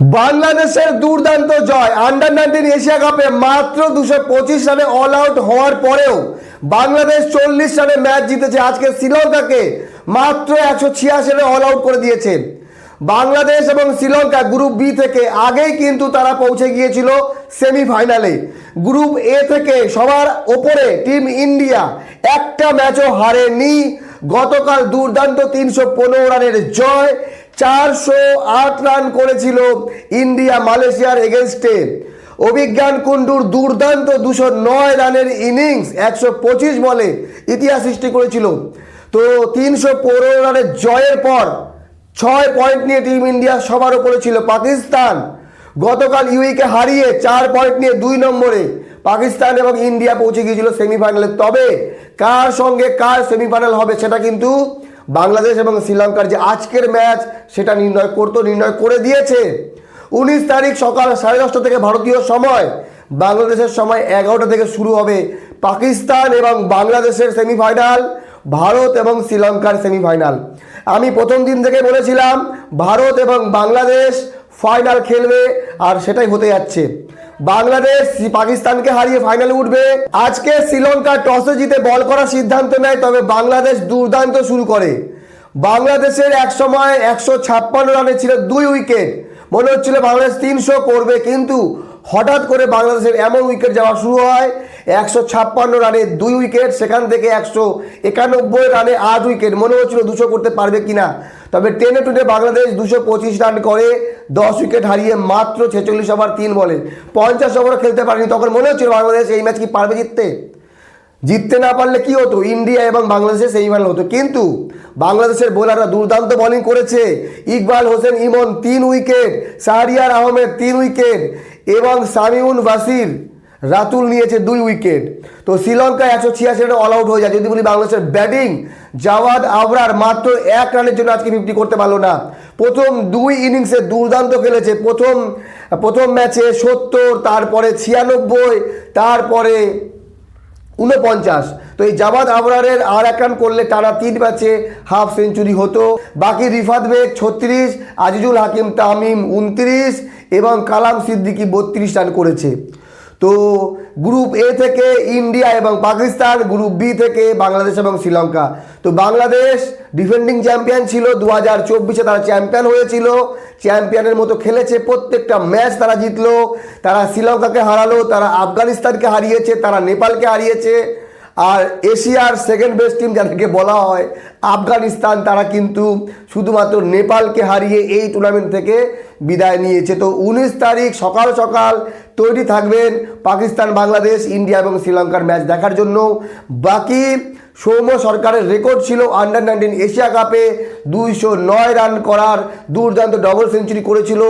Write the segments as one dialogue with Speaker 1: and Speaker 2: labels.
Speaker 1: বাংলাদেশের দুর্দান্ত জয় under nineteen Asia কাপে মাত্র দুশো পঁচিশ রানে অল আউট হওয়ার পরেও বাংলাদেশ চল্লিশ রানে ম্যাচ জিতেছে। আজকে শ্রীলঙ্কাকে মাত্র একশো ছিয়াশি রানে অল আউট করে দিয়েছে। বাংলাদেশ এবং শ্রীলঙ্কা গ্রুপ বি থেকে আগেই কিন্তু তারা পৌঁছে গিয়েছিল সেমিফাইনালে গ্রুপ এ থেকে সবার ওপরে টিম ইন্ডিয়া একটা ম্যাচও হারেনি। গতকাল দুর্দান্ত তিনশো পনেরো রানের জয়। চারশো আট রান করেছিল ইন্ডিয়া মালয়েশিয়ার এগেনস্টে। অভিজ্ঞান কুন্ডুর দুর্দান্ত দুশো নয় রানের ইনিংস, একশো পঁচিশ বলে ইতিহাস সৃষ্টি করেছিল। তো তিনশো পনেরো রানের জয়ের পর ছয় পয়েন্ট নিয়ে টিম ইন্ডিয়া সবার উপরে ছিল পাকিস্তান। গতকাল ইউইকে হারিয়ে চার পয়েন্ট নিয়ে দুই নম্বরে পাকিস্তান এবং ইন্ডিয়া পৌঁছে গিয়েছিল সেমিফাইনালে। তবে কার সঙ্গে কার সেমিফাইনাল হবে সেটা কিন্তু বাংলাদেশ এবং শ্রীলঙ্কার যে আজকের ম্যাচ, সেটা নির্ণয় করতো, নির্ণয় করে দিয়েছে। উনিশ তারিখ সকাল সাড়ে দশটা থেকে ভারতীয় সময়। বাংলাদেশের সময় এগারোটা থেকে শুরু হবে পাকিস্তান এবং বাংলাদেশের সেমিফাইনাল, ভারত এবং শ্রীলঙ্কার সেমিফাইনাল। আমি প্রথম দিন থেকে বলেছিলাম, ভারত এবং বাংলাদেশ ফাইনাল খেলবে, আর সেটাই হতে যাচ্ছে। বাংলাদেশ পাকিস্তানকে হারিয়ে ফাইনালে উঠবে। আজকে শ্রীলঙ্কা টসে জিতে বল করার সিদ্ধান্ত নেয়, তবে বাংলাদেশ দুর্দান্ত শুরু করে। বাংলাদেশের এক সময় একশো ছাপ্পান্ন রানে ছিল দুই উইকেট মনে হচ্ছিল বাংলাদেশ তিনশো করবে, কিন্তু হঠাৎ করে বাংলাদেশের এমন উইকেট যাওয়া শুরু হয়, একশো ছাপ্পান্ন রানে দুই উইকেট সেখান থেকে একশো একানব্বই রানে আট উইকেট মনে হচ্ছিল দুশো করতে পারবে কিনা? তবে টেনে টুনে বাংলাদেশ দুশো পঁচিশ রান করে, দশ উইকেট হারিয়ে মাত্র ছেচল্লিশ ওভার তিন বলে। পঞ্চাশ ওভারও খেলতে পারেনি, তখন মনে হচ্ছিল বাংলাদেশ এই ম্যাচ কি পারবে জিততে? জিততে না পারলে কি হতো? ইন্ডিয়া এবং বাংলাদেশের সেমিফাইনাল হতো। কিন্তু বাংলাদেশের বোলাররা দুর্দান্ত বোলিং করেছে। ইকবাল হোসেন ইমন তিন উইকেট শাহরিয়ার আহমেদ তিন উইকেট এবং সামিউন বাসির রাতুল নিয়েছে দুই উইকেট তো শ্রীলঙ্কা একশো ছিয়াশি রানে অল আউট হয়ে যায়। যদি বলি বাংলাদেশের ব্যাটিং জাওয়াদ আবরার মাত্র এক রানের জন্য আজকে ফিফটি করতে পারল না। প্রথম দুই ইনিংসে দুর্দান্ত খেলেছে। প্রথম প্রথম ম্যাচে সত্তর, তারপরে ছিয়ানব্বই, তারপরে উনপঞ্চাশ তো এই জাবাদ আবরারের আর এক রান করলে টানা তিন ম্যাচে হাফ সেঞ্চুরি হতো। বাকি রিফাত বেগ ছত্রিশ, আজিজুল হাকিম তামিম উনত্রিশ এবং কালাম সিদ্দিকি বত্রিশ রান করেছে। তো গ্রুপ এ থেকে ইন্ডিয়া এবং পাকিস্তান গ্রুপ বি থেকে বাংলাদেশ এবং শ্রীলঙ্কা তো বাংলাদেশ ডিফেন্ডিং চ্যাম্পিয়ন ছিল দু হাজার চব্বিশে তারা চ্যাম্পিয়ন হয়েছিল। চ্যাম্পিয়নের মতো খেলেছে, প্রত্যেকটা ম্যাচ তারা জিতলো। তারা শ্রীলঙ্কাকে হারালো, তারা আফগানিস্তানকে হারিয়েছে, তারা নেপালকে হারিয়েছে। আর এশিয়ার সেকেন্ড বেস্ট টিম যাদেরকে বলা হয় আফগানিস্তান তারা কিন্তু শুধুমাত্র নেপালকে হারিয়ে এই টুর্নামেন্ট থেকে বিদায় নিয়েছে। তো উনিশ তারিখ সকাল সকাল তৈরি থাকবেন পাকিস্তান, বাংলাদেশ, ইন্ডিয়া এবং শ্রীলঙ্কার ম্যাচ দেখার জন্য। বাকি সৌম্য সরকারের রেকর্ড ছিল আন্ডার নাইনটিন এশিয়া কাপে। দুইশো নয় রান করার দুর্দান্ত ডবল সেঞ্চুরি করেছিল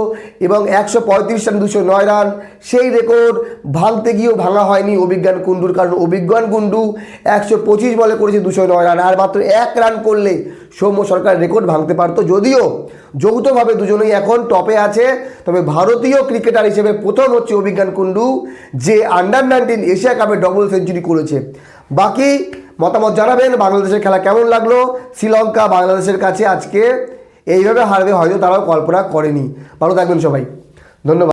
Speaker 1: এবং একশো পঁয়ত্রিশ রান দুশো নয় রান। সেই রেকর্ড ভাঙতে গিয়েও ভাঙা হয়নি অভিজ্ঞান কুণ্ডুর, কারণ অভিজ্ঞান কুণ্ডু একশো পঁচিশ বলে করেছে দুশো নয় রান। আর মাত্র এক রান করলে সৌম্য সরকার রেকর্ড ভাঙতে পারতো। যদিও যৌথভাবে দুজনেই এখন টপে আছে, তবে ভারতীয় ক্রিকেটার হিসেবে প্রথম হচ্ছে অভিজ্ঞান কুণ্ডু, যে আন্ডার নাইনটিন এশিয়া কাপে ডবল সেঞ্চুরি করেছে। বাকি মতামত জানাবেন, বাংলাদেশের খেলা কেমন লাগল? শ্রীলঙ্কা বাংলাদেশের কাছে আজকে এইভাবে হারবে, হয়তো তারাও কল্পনা করেনি। ভালো থাকবেন সবাই। ধন্যবাদ।